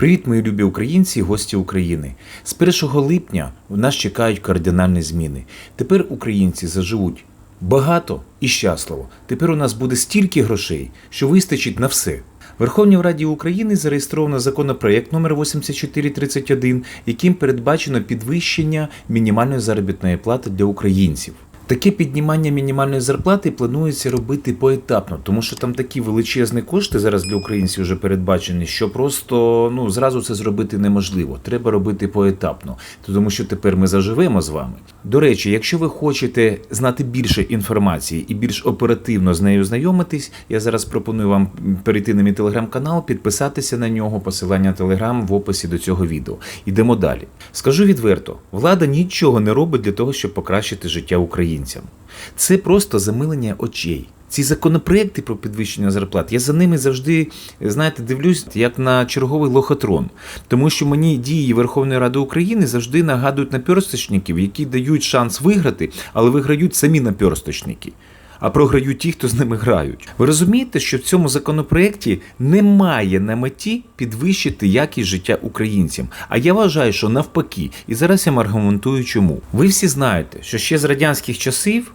Привіт, мої любі українці і гості України. З 1 липня в нас чекають кардинальні зміни. Тепер українці заживуть багато і щасливо. Тепер у нас буде стільки грошей, що вистачить на все. Верховній Раді України зареєстровано законопроект номер 8431, яким передбачено підвищення мінімальної заробітної плати для українців. Таке піднімання мінімальної зарплати планується робити поетапно, тому що там такі величезні кошти зараз для українців вже передбачені, що просто ну зразу це зробити неможливо. Треба робити поетапно, тому що тепер ми заживемо з вами. До речі, якщо ви хочете знати більше інформації і більш оперативно з нею знайомитись, я зараз пропоную вам перейти на мій телеграм-канал, підписатися на нього, посилання телеграм в описі до цього відео. Йдемо далі. Скажу відверто, влада нічого не робить для того, щоб покращити життя українцям. Це просто замилення очей. Ці законопроекти про підвищення зарплат, я за ними завжди, знаєте, дивлюсь як на черговий лохотрон. Тому що мені дії Верховної Ради України завжди нагадують наперсточників, які дають шанс виграти, але виграють самі наперсточники. А програють ті, хто з ними грають. Ви розумієте, що в цьому законопроекті немає на меті підвищити якість життя українцям. А я вважаю, що навпаки, і зараз я аргументую, чому. Ви всі знаєте, що ще з радянських часів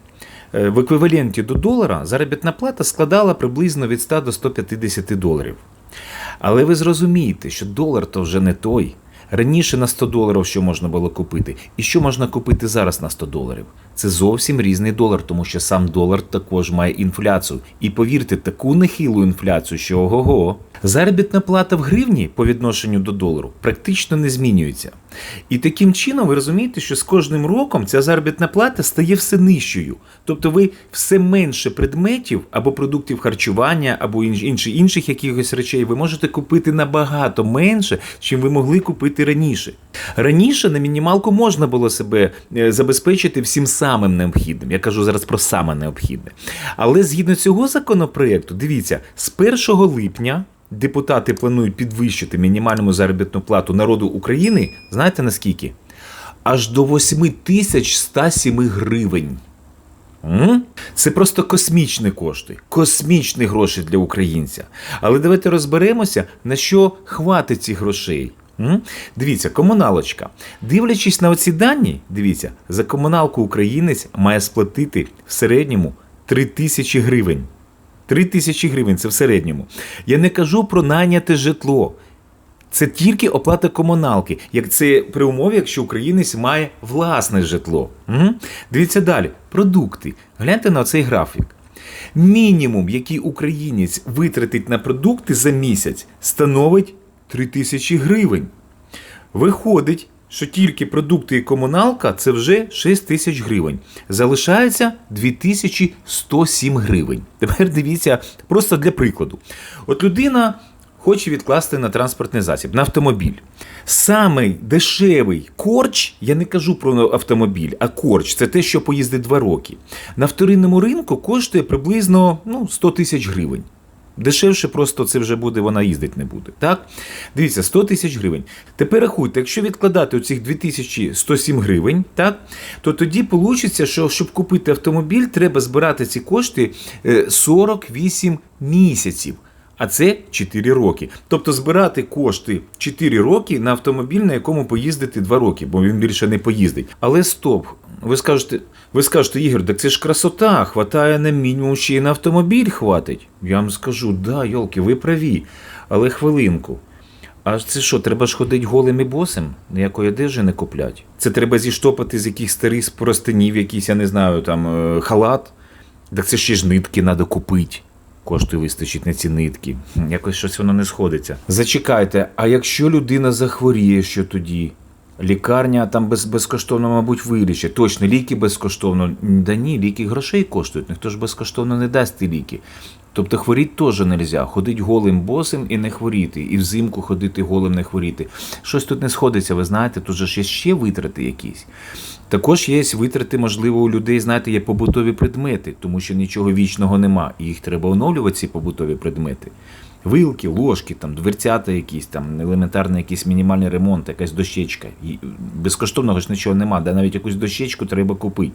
в еквіваленті до долара заробітна плата складала приблизно від 100 до 150 доларів. Але ви зрозумієте, що долар то вже не той. Раніше на 100 доларів що можна було купити, і що можна купити зараз на 100 доларів. Це зовсім різний долар, тому що сам долар також має інфляцію. І повірте, таку нехилу інфляцію, що ого-го. Заробітна плата в гривні по відношенню до долару практично не змінюється. І таким чином ви розумієте, що з кожним роком ця заробітна плата стає все нижчою. Тобто ви все менше предметів або продуктів харчування, або інших інших якихось речей ви можете купити набагато менше, чим ви могли купити раніше. Раніше на мінімалку можна було себе е, забезпечити всім самим необхідним. Я кажу зараз про саме необхідне. Але згідно цього законопроекту, дивіться, з 1 липня. Депутати планують підвищити мінімальну заробітну плату народу України. Знаєте наскільки? Аж до 8107 гривень. Це просто космічні кошти, космічні гроші для українця. Але давайте розберемося, на що хватить цих грошей. Дивіться, комуналочка. Дивлячись на оці дані, дивіться, за комуналку українець має сплатити в середньому 3 тисячі гривень. 3 тисячі гривень це в середньому. Я не кажу про найняте житло. Це тільки оплата комуналки, як це при умові, якщо українець має власне житло. М? Дивіться далі. Продукти. Гляньте на цей графік. Мінімум, який українець витратить на продукти за місяць, становить 3 тисячі гривень. Виходить, що тільки продукти і комуналка це вже 6 тисяч гривень. Залишається 2107 гривень. Тепер дивіться, просто для прикладу. От людина хоче відкласти на транспортний засіб, на автомобіль. Самий дешевий корч, я не кажу про автомобіль, а корч це те, що поїздить 2 роки. На вторинному ринку коштує приблизно ну, 100 тисяч гривень. Дешевше просто це вже буде, вона їздить не буде. Так? Дивіться, 100 тисяч гривень. Тепер рахуйте, якщо відкладати оцих 2107 гривень, так, то тоді вийде, що щоб купити автомобіль, треба збирати ці кошти е, 48 місяців. А це 4 роки. Тобто збирати кошти 4 роки на автомобіль, на якому поїздити 2 роки, бо він більше не поїздить. Але стоп, ви скажете, ви скажете, Ігор, так це ж красота, хватає на мінімум ще й на автомобіль хватить. Я вам скажу, да, йолки, ви праві. Але хвилинку. А це що, треба ж ходити голим і босим? Ніякої одежі не куплять. Це треба зіштопати з якихось старих простинів, якийсь, я не знаю, там е, халат. Так це ще ж нитки треба купити. Коштує вистачить на ці нитки. Якось щось воно не сходиться. Зачекайте, а якщо людина захворіє, що тоді? Лікарня там без, безкоштовно, мабуть, вилічить. Точно, ліки безкоштовно. Да ні, ліки грошей коштують, ніхто ж безкоштовно не дасть ті ліки. Тобто хворіти теж не можна. Ходити голим босим і не хворіти. І взимку ходити голим не хворіти. Щось тут не сходиться, ви знаєте, тут же є ще витрати якісь. Також є витрати, можливо, у людей, знаєте, є побутові предмети, тому що нічого вічного нема. І їх треба оновлювати, ці побутові предмети. Вилки, ложки, там, дверцята якісь, там, елементарний якийсь мінімальний ремонт, якась дощечка. І безкоштовного ж нічого нема, де навіть якусь дощечку треба купити.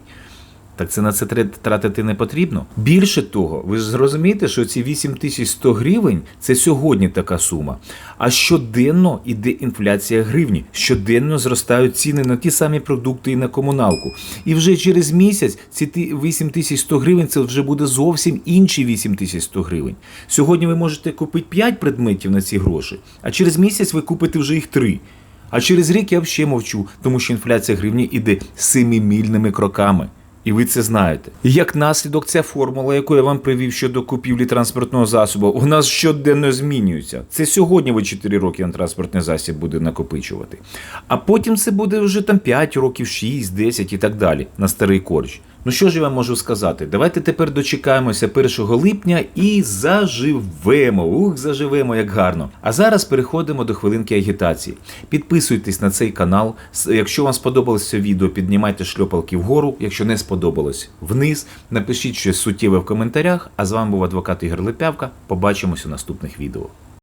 Так це на це тратити не потрібно. Більше того, ви ж зрозумієте, що ці 8100 гривень це сьогодні така сума. А щоденно іде інфляція гривні, щоденно зростають ціни на ті самі продукти і на комуналку. І вже через місяць ці ті 8100 гривень це вже буде зовсім інші 8100 гривень. Сьогодні ви можете купити 5 предметів на ці гроші, а через місяць ви купите вже їх 3. А через рік я взагалі мовчу, тому що інфляція гривні іде семимільними кроками. І ви це знаєте. Як наслідок, ця формула, яку я вам привів щодо купівлі транспортного засобу, у нас щоденно змінюється. Це сьогодні ви 4 роки на транспортний засіб буде накопичувати. А потім це буде вже там 5 років, 6, 10 і так далі на старий корч. Ну що ж я вам можу сказати? Давайте тепер дочекаємося 1 липня і заживемо. Ух, заживемо як гарно. А зараз переходимо до хвилинки агітації. Підписуйтесь на цей канал. Якщо вам сподобалось це відео, піднімайте шльопалки вгору. Якщо не сподобалось, вниз. Напишіть щось суттєве в коментарях. А з вами був адвокат Ігор Липявка. Побачимось у наступних відео.